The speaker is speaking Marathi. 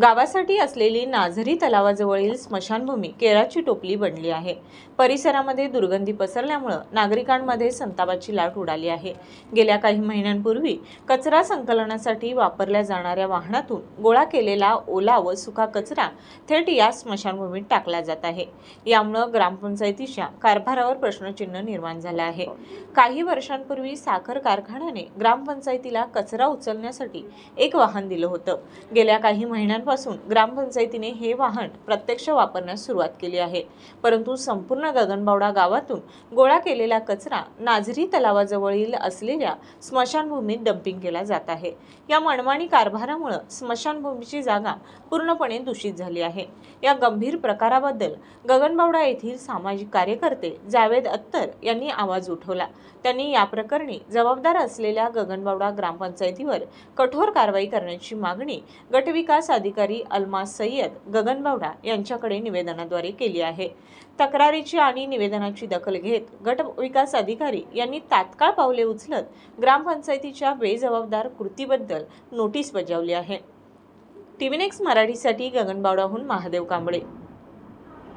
गावासाठी असलेली नाझरी तलावाजवळील स्मशानभूमी केराची टोपली बनली आहे. परिसरामध्ये दुर्गंधी पसरल्यामुळं नागरिकांमध्ये संतापाची लाट उडाली आहे. गेल्या काही महिन्यांपूर्वी कचरा संकलनासाठी वापरल्या जाणाऱ्या वाहनातून गोळा केलेला ओला व सुका कचरा थेट या स्मशानभूमीत टाकला जात आहे. यामुळं ग्रामपंचायतीच्या कारभारावर प्रश्नचिन्ह निर्माण झालं आहे. काही वर्षांपूर्वी साखर कारखान्याने ग्रामपंचायतीला कचरा उचलण्यासाठी एक वाहन दिलं होतं. गेल्या काही महिन्यांपासून ग्रामपंचायतीने हे वाहन प्रत्यक्ष वापरण्यास सुरुवात केली आहे. परंतु संपूर्ण गगनबावडा गावातून गोळा केलेला कचरा नाझरी तलावाजवळील असलेल्या स्मशानभूमीत डम्पिंग केला जात आहे. या मनमानी कारभारामुळे स्मशानभूमीची जागा पूर्णपणे दूषित झाली आहे. या गंभीर प्रकाराबद्दल गगनबावडा येथील सामाजिक कार्यकर्ते जावेद अत्तर यांनी आवाज उठवला. त्यांनी या प्रकरणी जबाबदार असलेल्या गगनबावडा ग्रामपंचायतीवर कठोर कारवाई करण्याची मागणी गटविकास अधिकारी अल्मास सय्यद गगनबावडा यांच्याकडे निवेदनाद्वारे केली आहे. तक्रारीची आणि निवेदनाची दखल घेत गट विकास अधिकारी यांनी तात्काळ पावले उचलत ग्रामपंचायतीच्या बेजबाबदार कृतीबद्दल नोटीस बजावली आहे. टीव्ही नेक्स्ट मराठीसाठी गगनबावडाहून महादेव कांबळे.